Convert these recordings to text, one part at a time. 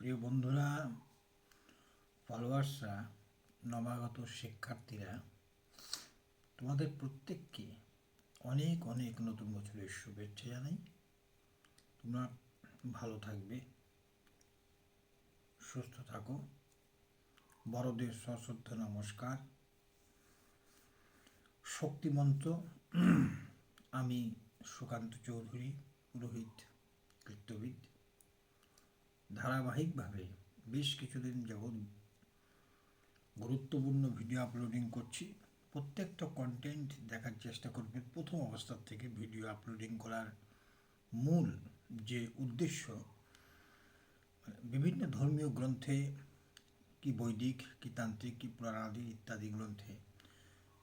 প্রিয় বন্ধুরা ফলোয়ার্সরা নবাগত শিক্ষার্থীরা, তোমাদের প্রত্যেককে অনেক অনেক নতুন বছরের শুভেচ্ছা জানাই। তোমরা ভালো থাকবে, সুস্থ থাকো। বড়দের সশ্রদ্ধ নমস্কার। শক্তিমন্ত, আমি সুকান্ত চৌধুরী পুরোহিত কীর্তবিদ ধারাবাহিকভাবে বেশ কিছুদিন যাবৎ গুরুত্বপূর্ণ ভিডিও আপলোডিং করছি। প্রত্যেকটা কন্টেন্ট দেখার চেষ্টা করবে। প্রথম অবস্থার থেকে ভিডিও আপলোডিং করার মূল যে উদ্দেশ্য, বিভিন্ন ধর্মীয় গ্রন্থে, কি বৈদিক, কি তান্ত্রিক, কি পুরাণাদি ইত্যাদি গ্রন্থে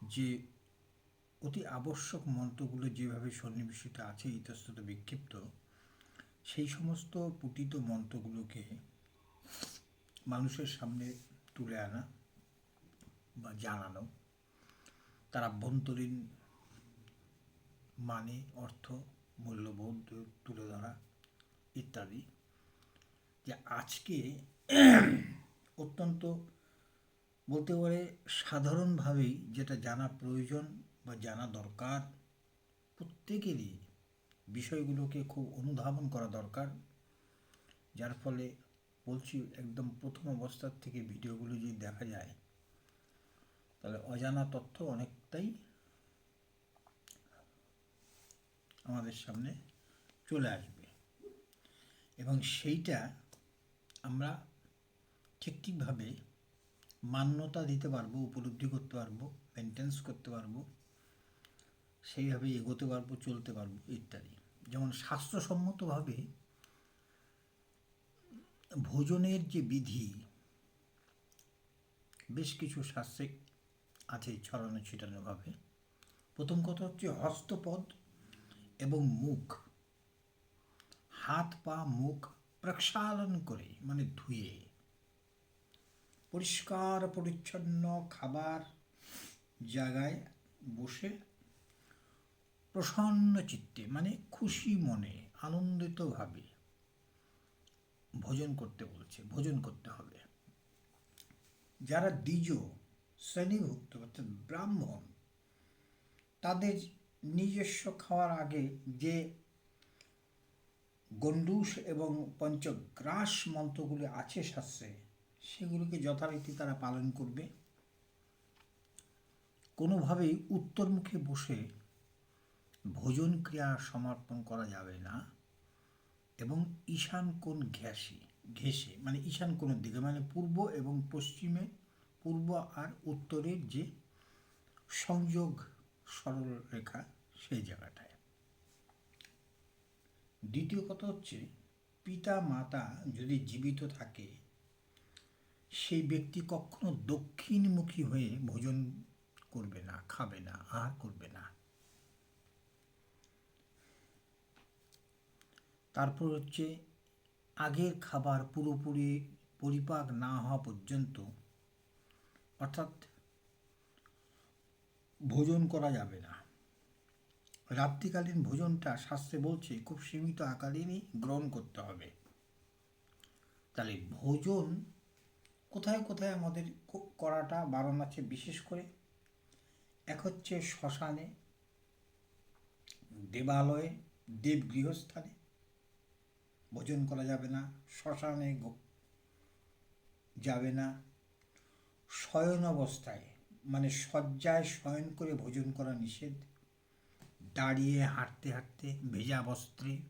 যে অতি আবশ্যক মন্ত্রগুলো যেভাবে সন্নিবেশিত আছে, ইতস্তত বিক্ষিপ্ত সেই সমস্ত পুটিত মন্ত্রগুলোকে মানুষের সামনে তুলে আনা বা জানানো, তার আভ্যন্তরীণ মানে অর্থ, মূল্যবোধ তুলে ধরা ইত্যাদি, যে আজকে অত্যন্ত বলতে পারে সাধারণভাবেই যেটা জানা প্রয়োজন বা জানা দরকার প্রত্যেকেরই বিষয়গুলোকে খুব অনুধাবন করা দরকার, যার ফলে বলছি একদম প্রথম অবস্থার থেকে ভিডিওগুলো যদি দেখা যায়, তাহলে অজানা তথ্য অনেকটাই আমাদের সামনে চলে আসবে। এবং সেইটা আমরা ঠিক ঠিকভাবে মান্যতা দিতে পারব, উপলব্ধি করতে পারব মেনটেন্স করতে পারব। সেইভাবে এগোতে পারব, চলতে পারব ইত্যাদি। যেমন স্বাস্থ্যসম্মতভাবে ভোজনের যে বিধি, বেশ কিছু শাস্ত্রে আছে ছড়ানো ছিটানোভাবে প্রথম কথা হচ্ছে হস্তপদ এবং মুখ। হাত, পা, মুখ প্রক্ষালন করে মানে ধুয়ে। পরিষ্কার, পরিচ্ছন্ন খাবার জায়গায় বসে প্রসন্ন চিত্তে মানে খুশি মনে আনন্দিতভাবে ভোজন করতে বলছে, ভোজন করতে হবে। যারা দ্বিজ শ্রেণীভুক্ত, অর্থাৎ ব্রাহ্মণ, তাদের নিজস্ব খাওয়ার আগে যে গণ্ডুস এবং পঞ্চগ্রাস মন্ত্রগুলি আছে শাস্ত্রে, সেগুলিকে যথারীতি তারা পালন করবে। কোনোভাবেই উত্তরমুখে বসে ভোজন ক্রিয়া সমর্পণ করা যাবে না। এবং ঈশান কোণ ঘ্যাসে ঘেসে মানে ঈশান কোণের দিকে মানে পূর্ব এবং পশ্চিমে, পূর্ব আর উত্তরের যে সংযোগ সরল রেখা, সেই জায়গাটায়। দ্বিতীয় কথা হচ্ছে, পিতা, মাতা যদি জীবিত থাকে, সেই ব্যক্তি কখনো দক্ষিণমুখী হয়ে ভোজন করবে না, খাবে না, আহার করবে না। তারপর হচ্ছে আগের খাবার পুরোপুরি পরিপাক না হওয়া পর্যন্ত অর্থাৎ ভোজন করা যাবে না। রাত্রিকালীন ভোজনটা শাস্ত্রে বলছে খুব সীমিত আকারেরই গ্রহণ করতে হবে। তাহলে ভোজন কোথায় কোথায় আমাদের করাটা বারণ আছে বিশেষ করে? এক হচ্ছে শ্মশানে, দেবালয়ে দেব গৃহস্থানে ভোজন করা যাবে না, শ্মশানে যাবে না। শয়ন অবস্থায় মানে শয্যায় শয়ন করে ভোজন করা নিষেধ। দাঁড়িয়ে হাঁটতে হাঁটতে ভেজা বস্ত্রে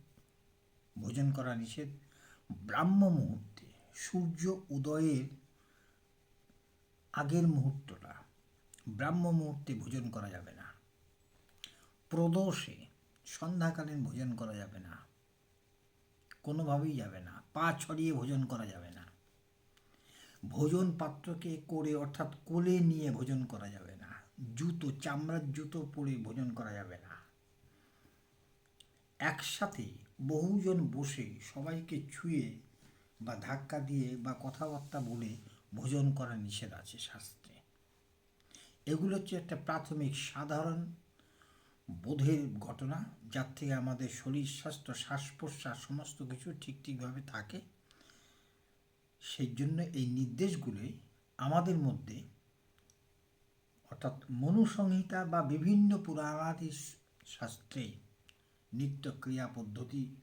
ভোজন করা নিষেধ। ব্রাহ্ম মুহূর্তে, সূর্য উদয়ের আগের মুহূর্তটা, ব্রাহ্ম মুহূর্তে ভোজন করা যাবে না। প্রদোষে সন্ধ্যাকালীন ভোজন করা যাবে না। কোনোভাবেই যাবে না, পা ছড়িয়ে ভোজন করা যাবে না। ভোজন পাত্রকে করে অর্থাৎ কোলে নিয়ে ভোজন করা যাবে না, জুতো, চামড়ার জুতো পরে ভোজন করা যাবে না। একসাথে বহুজন বসে সবাইকে ছুঁয়ে বা ধাক্কা দিয়ে বা কথাবার্তা বলে ভোজন করা নিষেধ আছে শাস্ত্রে। এগুলো হচ্ছে একটা প্রাথমিক সাধারণ বোধের ঘটনা, যার থেকে আমাদের শরীর স্বাস্থ্য, শ্বাস প্রশ্বাস সমস্ত কিছু ঠিক ঠিকভাবে থাকে, সেই জন্য এই নির্দেশগুলোই আমাদের মধ্যে, অর্থাৎ মনুসংহিতা বা বিভিন্ন পুরাণাদি শাস্ত্রে নিত্য ক্রিয়া পদ্ধতি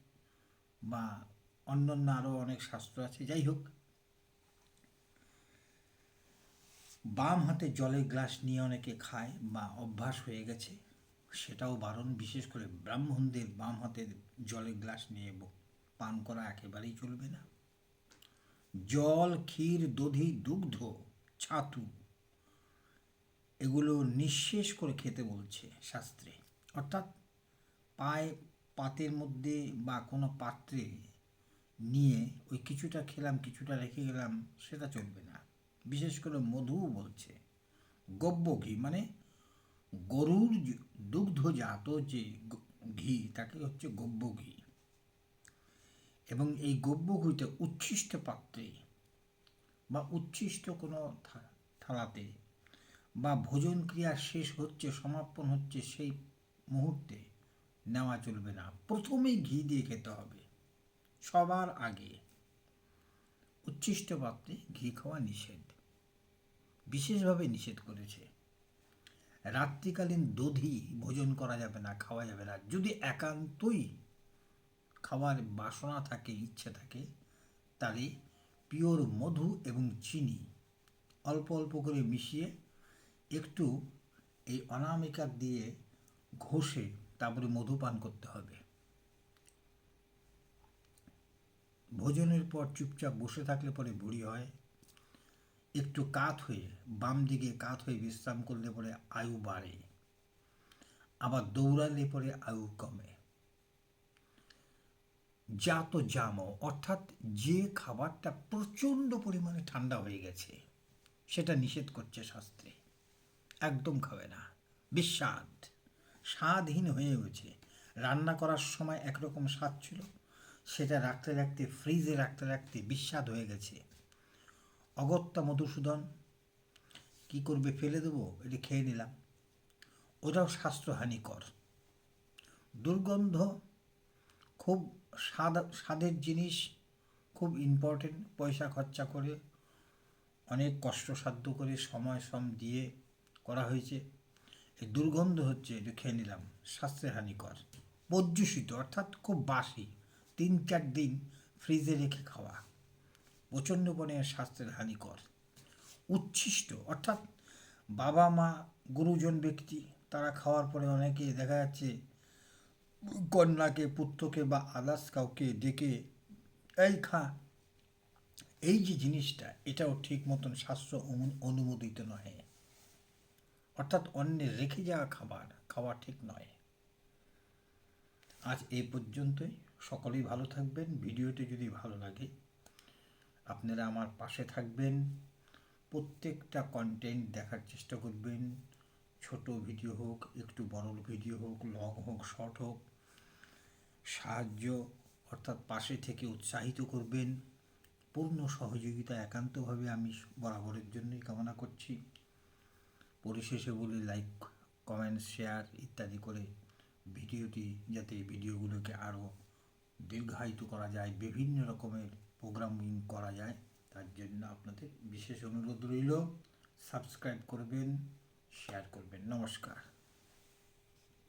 বা অন্যান্য আরও অনেক শাস্ত্র আছে। যাই হোক, বাম হাতে জলের গ্লাস নিয়ে অনেকে খায় বা অভ্যাস হয়ে গেছে। সেটাও বারণ। বিশেষ করে ব্রাহ্মণদের বাম হাতের জলের গ্লাস নিয়ে পান করা একেবারেই চলবে না। জল, ক্ষীর, দধি, দুগ্ধ, ছাতু, এগুলো নিঃশেষ করে খেতে বলছে শাস্ত্রে। অর্থাৎ পায়ে পাতের মধ্যে বা কোনো পাত্রে নিয়ে ওই কিছুটা খেলাম, কিছুটা রেখে গেলাম, সেটা চলবে না। বিশেষ করে মধুও বলছে। গব্য ঘি মানে গরুর দুগ্ধজাত যে ঘি, তাকে হচ্ছে গব্য ঘি। এবং এই গব্য ঘিতে উচ্ছিষ্ট পাত্রে বা উচ্ছিষ্ট কোনো থালাতে বা ভোজন ক্রিয়া শেষ হচ্ছে, সমাপন হচ্ছে সেই মুহূর্তে নেওয়া চলবে না। প্রথমেই ঘি দিয়ে খেতে হবে। সবার আগে উচ্ছিষ্ট পাত্রে ঘি খাওয়া নিষেধ। বিশেষভাবে নিষেধ করেছে। রাত্রিকালীন দধি ভোজন করা যাবে না, খাওয়া যাবে না। যদি একান্তই খাওয়ার বাসনা থাকে, ইচ্ছে থাকে, তাহলে পিওর মধু এবং চিনি অল্প অল্প করে মিশিয়ে একটু এই অনামিকা দিয়ে ঘষে তারপরে মধু পান করতে হবে। ভোজনের পর চুপচাপ বসে থাকলে পরে বুড়ি হয়। একটু কাত হয়ে, বাম দিকে কাত হয়ে বিশ্রাম করলে পরে আয়ু বাড়ে। আবার দৌড়ালে পরে আয়ু কমে। জাত জাম অর্থাৎ যে খাবারটা প্রচণ্ড পরিমাণে ঠান্ডা হয়ে গেছে, সেটা নিষেধ করছে শাস্ত্রে। একদম খাবে না। বিস্বাদ। স্বাদহীন হয়ে গেছে রান্না করার সময় একরকম স্বাদ ছিল। সেটা রাখতে রাখতে ফ্রিজে রাখতে রাখতে বিস্বাদ হয়ে গেছে। অগত্যা মধুসূদন, কি করবে ফেলে দেবো? এটা খেয়ে নিলাম। ওটাও স্বাস্থ্যহানিকর দুর্গন্ধ খুব স্বাদ স্বাদের জিনিস, খুব ইম্পর্টেন্ট পয়সা খরচা করে, অনেক কষ্টসাধ্য করে সময় শ্রম দিয়ে করা হয়েছে। এই দুর্গন্ধ হচ্ছে, এটা খেয়ে নিলাম। স্বাস্থ্যের হানিকর পর্যুষিত অর্থাৎ খুব বাসি। তিন চার দিন ফ্রিজে রেখে খাওয়া। প্রচণ্ড পরিমাণে স্বাস্থ্যের হানিকর। উচ্ছিষ্ট, অর্থাৎ বাবা মা, গুরুজন ব্যক্তি, তারা খাওয়ার পরে অনেকে দেখা যাচ্ছে কন্যাকে, পুত্রকে বা আদার্স কাউকে ডেকে, এই খা। এই যে জিনিসটা, এটাও ঠিক মতন স্বাস্থ্য অনু- অনুমোদিত নয় অর্থাৎ অন্যের রেখে যাওয়া খাবার, খাওয়া ঠিক নয়। আজ এই পর্যন্তই। সকলেই ভালো থাকবেন। ভিডিওটি যদি ভালো লাগে আপনারা আমার পাশে থাকবেন, প্রত্যেকটা কন্টেন্ট দেখার চেষ্টা করবেন, ছোট ভিডিও হোক, একটু বড় ভিডিও হোক লং হোক শর্ট হোক, সাহায্য অর্থাৎ পাশে থেকে উৎসাহিত করবেন, পূর্ণ সহযোগিতা একান্তভাবে আমি বরাবরের জন্যই কামনা করছি। পরিশেষে বলি লাইক কমেন্ট শেয়ার ইত্যাদি করে ভিডিওটি যাতে ভিডিওগুলোকে আরও দীর্ঘায়িত করা যায়, বিভিন্ন রকমের প্রোগ্রামিং করা যায়। তার জন্য আপনাদের বিশেষ অনুরোধ রইল। সাবস্ক্রাইব করবেন শেয়ার করবেন। নমস্কার।